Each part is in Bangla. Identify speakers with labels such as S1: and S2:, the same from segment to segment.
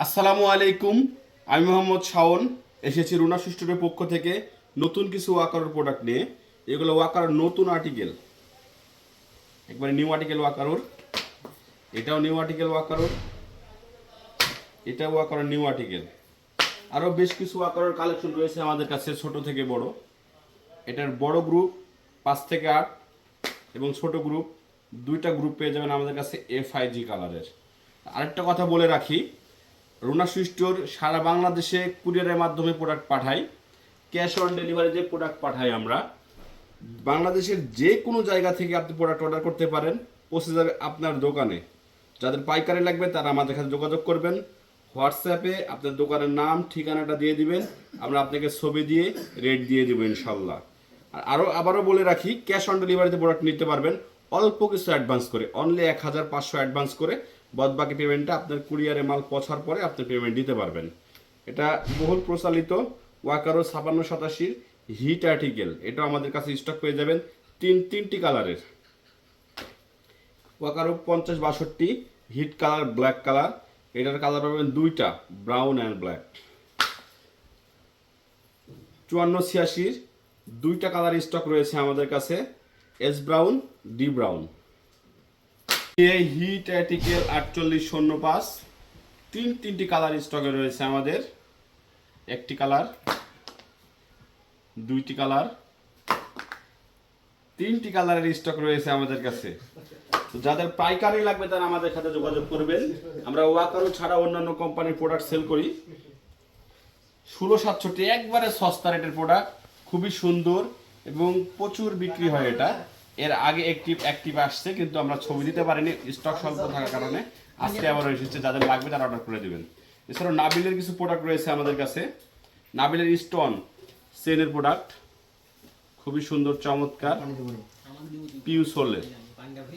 S1: আসসালামু আলাইকুম, আমি মোহাম্মদ শাওন, এসেছি রুনা সিস্টেমের পক্ষ থেকে নতুন কিছু ওয়াকারের প্রোডাক্ট নিয়ে। এগুলো ওয়াকার নতুন আর্টিকেল একবারে নিউ আর্টিকেল ওয়াকারোর। এটাও নিউ আর্টিকেল ওয়াকারোর। এটাও ওয়াকারের নিউ আর্টিকেল আরও বেশ কিছু ওয়াকারের কালেকশন রয়েছে আমাদের কাছে, ছোট থেকে বড়। এটার বড় গ্রুপ পাঁচ থেকে আট এবং ছোট গ্রুপ দুইটা গ্রুপ পেয়ে যাবেন আমাদের কাছে এফ আই জি কালারের আরেকটা কথা বলে রাখি রুনা সুইস্টোর সারা বাংলাদেশে কুরিয়ারের মাধ্যমে প্রোডাক্ট পাঠাই ক্যাশ অন ডেলিভারিতে প্রোডাক্ট পাঠাই আমরা। বাংলাদেশের যে কোনো জায়গা থেকে আপনি প্রোডাক্ট অর্ডার করতে পারেন, পৌঁছে যাবে আপনার দোকানে। যাদের পাইকারি লাগবে তারা আমাদের সাথে যোগাযোগ করবেন। হোয়াটসঅ্যাপে আপনার দোকানের নাম, ঠিকানাটা দিয়ে দিবেন। আমরা আপনাকে ছবি দিয়ে রেট দিয়ে দেবো ইনশাল্লাহ। আর আরও আবারও বলে রাখি ক্যাশ অন ডেলিভারিতে প্রোডাক্ট নিতে পারবেন। অল্প কিছু অ্যাডভান্স করে অনলি এক হাজার পাঁচশো অ্যাডভান্স করে বাদবাকি পেমেন্টটা আপনার কুরিয়ারে মাল পৌঁছার পরে আপনি পেমেন্ট দিতে পারবেন। এটা বহুল প্রচালিত ওয়াকারো ছাপান্ন সাতাশির হিট আর্টিকেল এটা আমাদের কাছে স্টক পেয়ে যাবেন তিন, তিনটি কালারের ওয়াকারো পঞ্চাশ বাষট্টি হিট কালার ব্ল্যাক কালার এটার কালার পাবেন দুইটা ব্রাউন অ্যান্ড ব্ল্যাক চুয়ান্ন ছিয়াশির দুইটা কালার স্টক রয়েছে আমাদের কাছে এস ব্রাউন ডি ব্রাউন এই হিট আর্টিকেল আটচল্লিশ শূন্য পাঁচ। তিন, তিনটি কালার স্টকে রয়েছে আমাদের। একটি কালার, দুইটি কালার, তিনটি কালারের স্টক রয়েছে আমাদের কাছে। যাদের পাইকারি লাগবে তারা আমাদের সাথে যোগাযোগ করবেন। আমরা ওয়াকারো ছাড়া অন্যান্য কোম্পানির প্রোডাক্ট সেল করি। ষোলো, সাতষট্টি, একবারে সস্তা রেটের প্রোডাক্ট খুবই সুন্দর এবং প্রচুর বিক্রি হয় এটা। এর আগে অ্যাক্টিভ অ্যাক্টিভ আসছে, কিন্তু আমরা ছবি দিতে পারিনি স্টক স্বল্প থাকার কারণে। আজকে আবার এসেছে, যাদের লাগবে তারা অর্ডার করে দেবেন। এছাড়াও নাবিলের কিছু প্রোডাক্ট রয়েছে আমাদের কাছে। নাবিলের স্টোন সেনের প্রোডাক্ট খুবই সুন্দর, চমৎকার। পিউ সোলের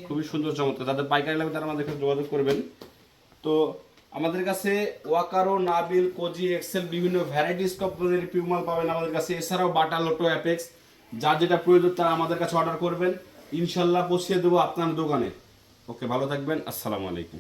S1: খুবই সুন্দর, চমৎকার। যাদের পাইকারি লাগবে তারা আমাদের যোগাযোগ করবেন। তো আমাদের কাছে ওয়াকারো, নাবিল, কোজি, এক্সেল বিভিন্ন ভ্যারাইটিস কোম্পানির পিউমাল পাবেন আমাদের কাছে। এছাড়াও বাটা, লোটো, অ্যাপেক্স। যার যেটা প্রয়োজন তারা আমাদের কাছে অর্ডার করবেন। ইনশাল্লাহ পৌঁছিয়ে দেবো আপনার দোকানে। ওকে, ভালো থাকবেন। আসসালামু আলাইকুম।